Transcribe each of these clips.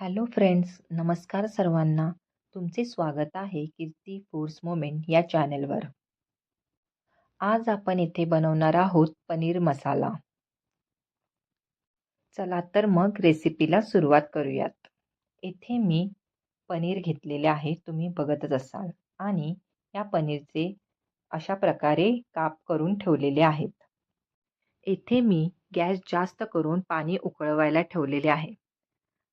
Hello friends नमस्कार सर्वांना. तुमचे स्वागत आहे कीर्ती फूड्स मोमेंट या चॅनलवर. आज आपण येथे बनवणार आहोत पनीर मसाला. चला तर मग रेसिपीला सुरुवात करूयात. येथे मी पनीर घेतलेले आहे तुम्ही बघतच असाल. आणि या पनीरचे अशा प्रकारे काप करून ठेवलेले आहेत. येथे मी गॅस जास्त करून पाणी उकळवायला ठेवलेले आहे.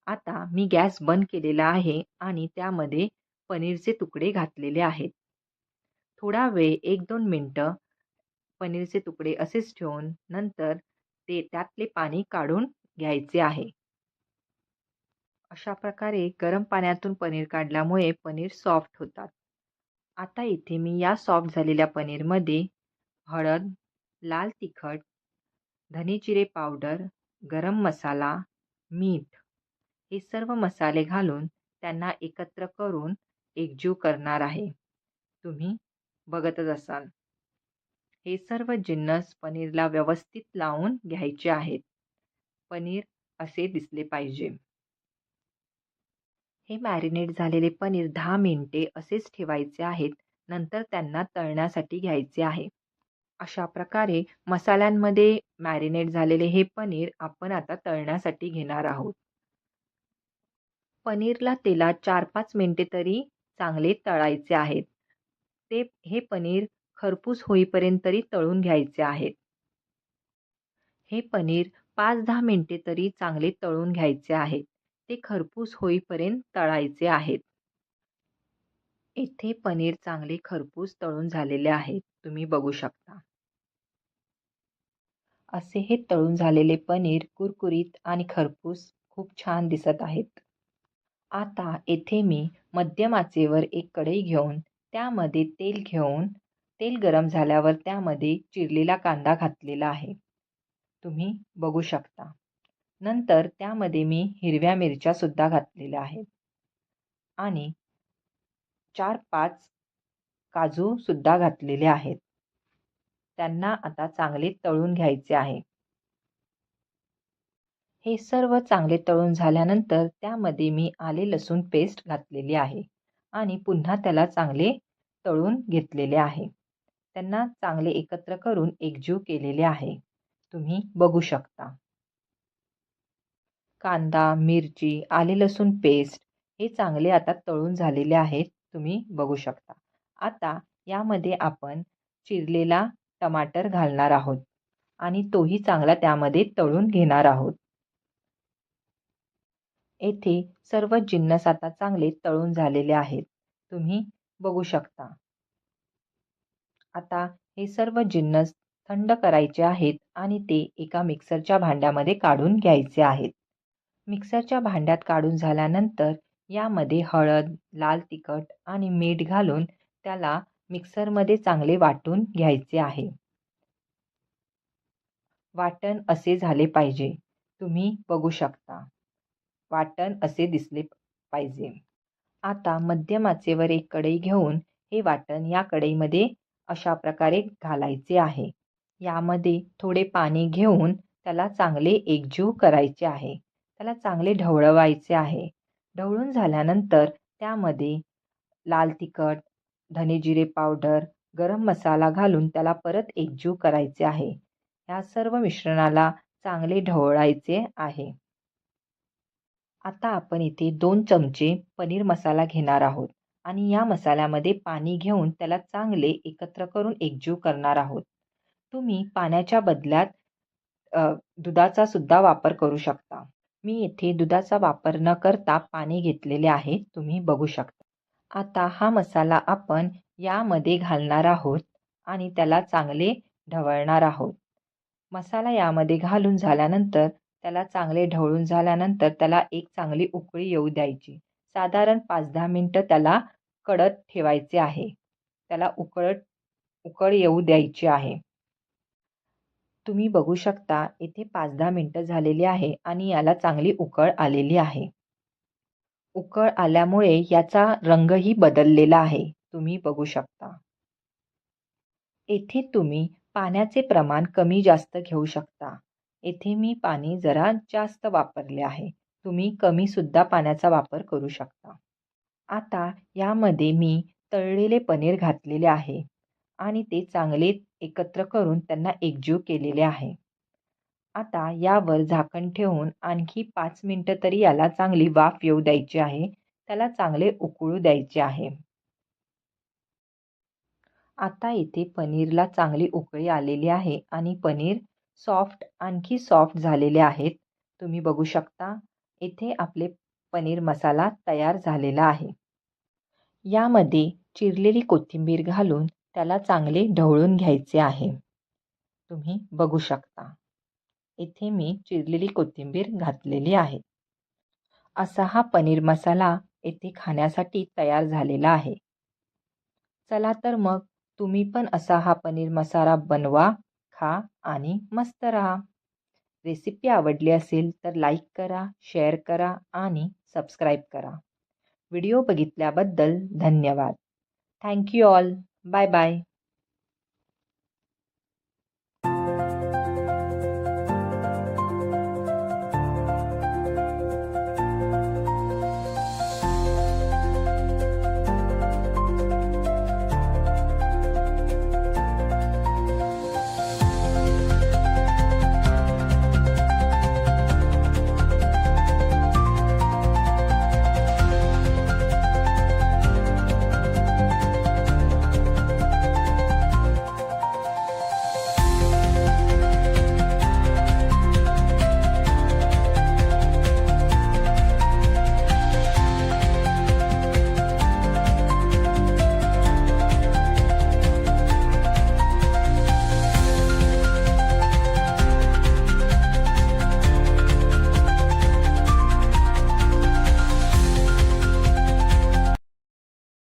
आता मी गॅस बंद केलेला आहे आणि त्यामध्ये पनीरचे तुकडे घातलेले आहेत. थोडा वेळ एक दोन मिनटं पनीरचे तुकडे असेच ठेवून नंतर ते त्यातले पाणी काढून घ्यायचे आहे. अशा प्रकारे गरम पाण्यातून पनीर काढल्यामुळे पनीर सॉफ्ट होतात. आता इथे मी या सॉफ्ट झालेल्या पनीरमध्ये हळद लाल तिखट धने जिरे पावडर गरम मसाला मीठ हे सर्व मसाले घालून त्यांना एकत्र करून एकजीव करणार आहे. तुम्ही बघतच असाल. हे सर्व जिन्नस पनीरला व्यवस्थित लावून घ्यायचे आहेत. पनीर असे दिसले पाहिजे. हे मॅरिनेट झालेले पनीर दहा मिनिटे असेच ठेवायचे आहेत. नंतर त्यांना तळण्यासाठी घ्यायचे आहे. अशा प्रकारे मसाल्यांमध्ये मॅरिनेट झालेले हे पनीर आपण आता तळण्यासाठी घेणार आहोत. पनीरला तेलात चार पाच मिनटे तरी चांगले तळायचे आहेत. ते हे पनीर खरपूस होईपर्यंत तरी तळून घ्यायचे आहेत. हे पनीर पाच दहा मिनटे तरी चांगले तळून घ्यायचे आहेत. ते खरपूस होईपर्यंत तळायचे आहेत. येथे पनीर चांगले खरपूस तळून झालेले आहेत. तुम्ही बघू शकता. असे हे तळून झालेले पनीर कुरकुरीत आणि खरपूस खूप छान दिसत आहेत. आता येथे मी मध्यम आचेवर एक कढई घेऊन त्यामध्ये तेल घेऊन तेल गरम झाल्यावर त्यामध्ये चिरलेला कांदा घातलेला आहे. तुम्ही बघू शकता. नंतर त्यामध्ये मी हिरव्या मिरच्यासुद्धा घातलेल्या आहेत. आणि चार पाच काजूसुद्धा घातलेले आहेत. त्यांना आता चांगले तळून घ्यायचे आहे. हे सर्व चांगले तळून झाल्यानंतर त्यामध्ये मी आले लसूण पेस्ट घातलेली आहे आणि पुन्हा त्याला चांगले तळून घेतलेले आहे. त्यांना चांगले एकत्र करून एकजीव केलेले आहे. तुम्ही बघू शकता. कांदा मिरची आले लसूण पेस्ट हे चांगले आता तळून झालेले आहेत. तुम्ही बघू शकता. आता यामध्ये आपण चिरलेला टमाटर घालणार आहोत आणि तोही चांगला त्यामध्ये तळून घेणार आहोत. येथे सर्व जिन्नस आता चांगले तळून झालेले आहेत. तुम्ही बघू शकता. आता हे सर्व जिन्नस थंड करायचे आहेत आणि ते एका मिक्सरच्या भांड्यामध्ये काढून घ्यायचे आहेत. मिक्सरच्या भांड्यात काढून झाल्यानंतर यामध्ये हळद लाल तिखट आणि मीठ घालून त्याला मिक्सरमध्ये चांगले वाटून घ्यायचे आहे. वाटण असे झाले पाहिजे. तुम्ही बघू शकता. वाटण असे दिसले पाहिजे. आता मध्यमाचेवर एक कढई घेऊन हे वाटण या कढईमध्ये अशा प्रकारे घालायचे आहे. यामध्ये थोडे पाणी घेऊन त्याला चांगले एकजीव करायचे आहे. त्याला चांगले ढवळवायचे आहे. ढवळून झाल्यानंतर त्यामध्ये लाल तिखट धने जिरे पावडर गरम मसाला घालून त्याला परत एकजीव करायचे आहे. या सर्व मिश्रणाला चांगले ढवळायचे आहे. आता आपण इथे दोन चमचे पनीर मसाला घेणार आहोत आणि या मसाल्यामध्ये पाणी घेऊन त्याला चांगले एकत्र करून एकजीव करणार आहोत. तुम्ही पाण्याच्या बदल्यात दुधाचा सुद्धा वापर करू शकता. मी येथे दुधाचा वापर न करता पाणी घेतलेले आहे तुम्ही बघू शकता. आता हा मसाला आपण यामध्ये घालणार आहोत आणि त्याला चांगले ढवळणार आहोत. मसाला यामध्ये घालून झाल्यानंतर त्याला चांगले ढवळून झाल्यानंतर त्याला एक चांगली उकळी येऊ द्यायची. साधारण पाच दहा मिनटं त्याला कडत ठेवायचे आहे. त्याला उकळत उकळ येऊ द्यायची आहे. तुम्ही बघू शकता इथे पाच दहा मिनटं झालेली आहे आणि याला चांगली उकळ आलेली आहे. उकळ आल्यामुळे याचा रंगही बदललेला आहे. तुम्ही बघू शकता. येथे तुम्ही पाण्याचे प्रमाण कमी जास्त घेऊ शकता. येथे मी पाणी जरा जास्त वापरले आहे. तुम्ही कमीसुद्धा पाण्याचा वापर करू शकता. आता यामध्ये मी तळलेले पनीर घातलेले आहे आणि ते चांगले एकत्र करून त्यांना एकजीव केलेले आहे. आता यावर झाकण ठेवून आणखी पाच मिनटं तरी याला चांगली वाफ येऊ द्यायची आहे. त्याला चांगले उकळू द्यायचे आहे. आता इथे पनीरला चांगली उकळी आलेली आहे आणि पनीर सॉफ्ट आणखी सॉफ्ट झालेले आहेत. तुम्ही बघू शकता इथे आपले पनीर मसाला तयार झालेला आहे. यामध्ये चिरलेली कोथिंबीर घालून त्याला चांगले ढवळून घ्यायचे आहे. तुम्ही बघू शकता. इथे मी चिरलेली कोथिंबीर घातलेली आहे. असा हा पनीर मसाला येथे खाण्यासाठी तयार झालेला आहे. चला तर मग तुम्ही पण असा हा पनीर मसाला बनवा. खा आणि मस्त राहा. रेसिपी आवडली असेल तर लाईक करा शेअर करा आणि सबस्क्राईब करा. व्हिडिओ बघितल्याबद्दल धन्यवाद. Thank you all bye bye